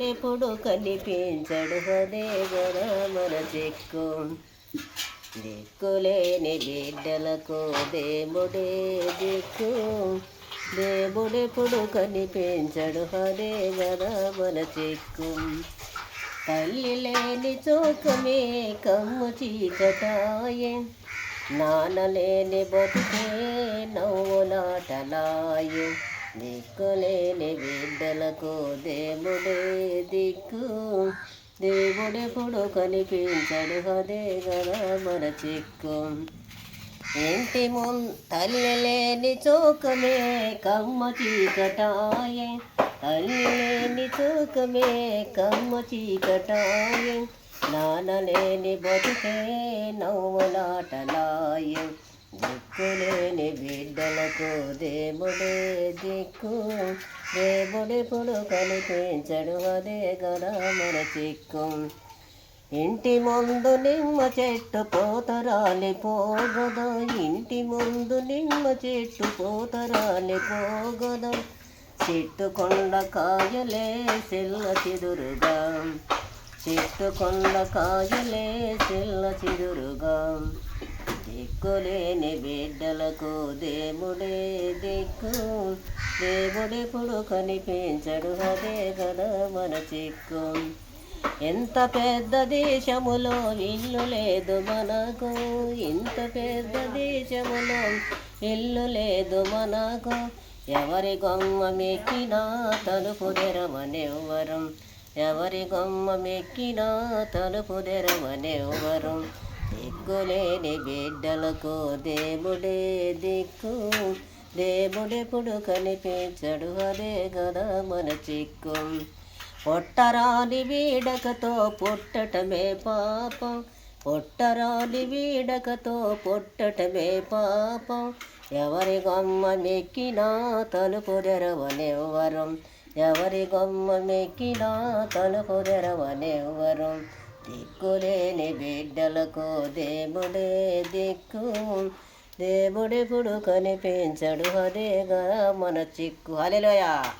దేవుడెప్పుడు కనిపించడు అదే మన చిక్కు దిక్కులేని బిడ్డలకు దేవుడే దిక్కు. దేవుడెప్పుడు కనిపించడు అదే గదా మన చిక్కు తల్లి లేని చోకమే కమ్ము చీకటాయే. నానలేని బతుకే నవ్వు నాటలాయే. దిక్కులేని బిడ్డలకు దేవుడే దిక్కు. దేవుడెప్పుడు కనిపించడు అదే కదా మన చిక్కు. ఇంటి ముం తల్లి లేని చోకమే కమ్మ చీకటాయే. తల్లి లేని చోకమే కమ్మ చీకటాయే. నానలేని బతుకే నవ్వులాటలాయే. దిక్కులేని బిడ్డలకు దేవుడే దిక్కు. దేవుడెప్పుడు కనిపించడు అదే గదా మన చిక్కు. ఇంటి ముందు నిమ్మ చెట్టు పోతరాలి పోగదా. ఇంటి ముందు నిమ్మ చెట్టు పోతరాలి పోగదా. చెట్టు కొండ కాయలే సెల్ల చిదురుగా. చెట్టు కొండ కాయలే సెల్ల చిదురుగా. దిక్కులేని బిడ్డలకు దేవుడే దిక్కు. దేవుడెప్పుడు కనిపించడు అదే కదా మన చిక్కు. ఎంత పెద్ద దేశములో ఇల్లు లేదు మనకు. ఇంత పెద్ద దేశములో ఇల్లు లేదు మనకు. ఎవరి గొమ్మ మెక్కినా తలుపు తెరవనెవ్వరం. ఎవరి గొమ్మ మెక్కినా తలుపు తెరవనెవ్వరం. దిక్కులేని బిడ్డలకు దేవుడే దిక్కు. దేవుడెప్పుడు కనిపించడు అదే కదా మన చిక్కు. పొట్టరాని వీడకతో పుట్టటమే పాపం. పొట్టరాని వీడకతో పుట్టటమే పాపం. ఎవరి గొమ్మ మెక్కినా తలుపు తెరవనెవ్వరం. ఎవరి గొమ్మ మెక్కినా తలుపు తెరవనెవ్వరం. దిక్కులేని బిడ్డలకు దేవుడే దిక్కు. దేవుడెప్పుడు కనిపించడు అదేగా మన చిక్కు. హల్లెలూయా.